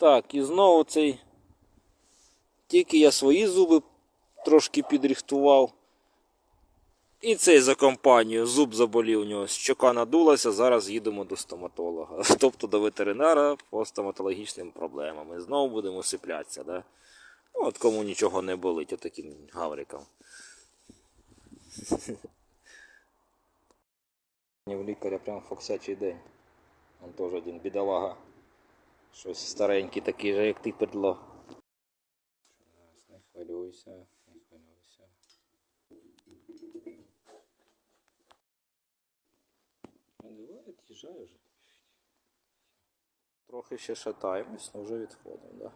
Так, і знову цей. Тільки я свої зуби трошки підрихтував. І цей за компанію. Зуб заболів у нього, щока надулася, зараз їдемо до стоматолога. Тобто до ветеринара по стоматологічним проблемам. І знову будемо сиплятися, да? Ну, От кому нічого не болить, отаким гаврикам. В лікаря прям фоксячий день. Он теж один бідолага. Щось старенький такий же, як ти педло. Не хвилюйся, не хвилюйся. Ну, давай від'їжджай вже. Трохи ще шатаємось, але вже відходимо, да?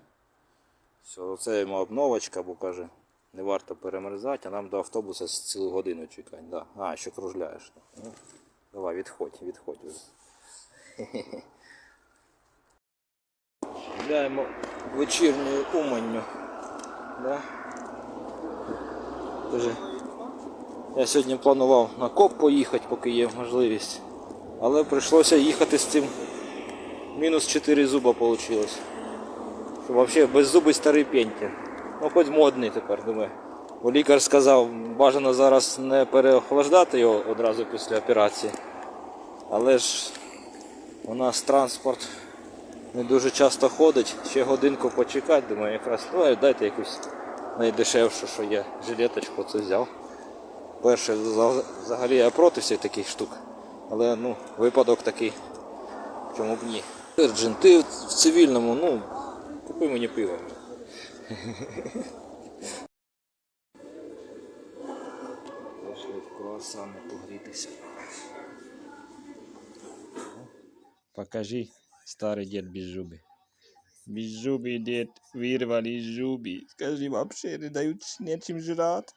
Все, оце йому обновочка, бо каже, не варто перемерзати, а нам до автобуса цілу годину чекати. Да. А, ще кружляєш. Ну, давай, відходь, відходь вже. Гуляємо вечірньою уманню. Да? Я сьогодні планував на коп поїхати, поки є можливість. Але прийшлося їхати з цим. Мінус 4 зуба вийшло. Що взагалі беззубий старий пеньки. Ну хоч модний тепер, думаю. Бо лікар сказав, бажано зараз не переохлаждати його одразу після операції. Але ж у нас транспорт не дуже часто ходить, ще годинку почекати, думаю, якраз ну, дайте якусь найдешевшу, що є. Жилеточку це взяв. Перше, взагалі я проти всіх таких штук. Але ну, випадок такий. Чому б ні? Virgin, ти в цивільному, ну, купи мені пиво. Пішли в круасани погрітися. Покажи, старый дед без зубы. Без зубы дед, вырвали зубы. Скажи, вообще не дают нечем жрать.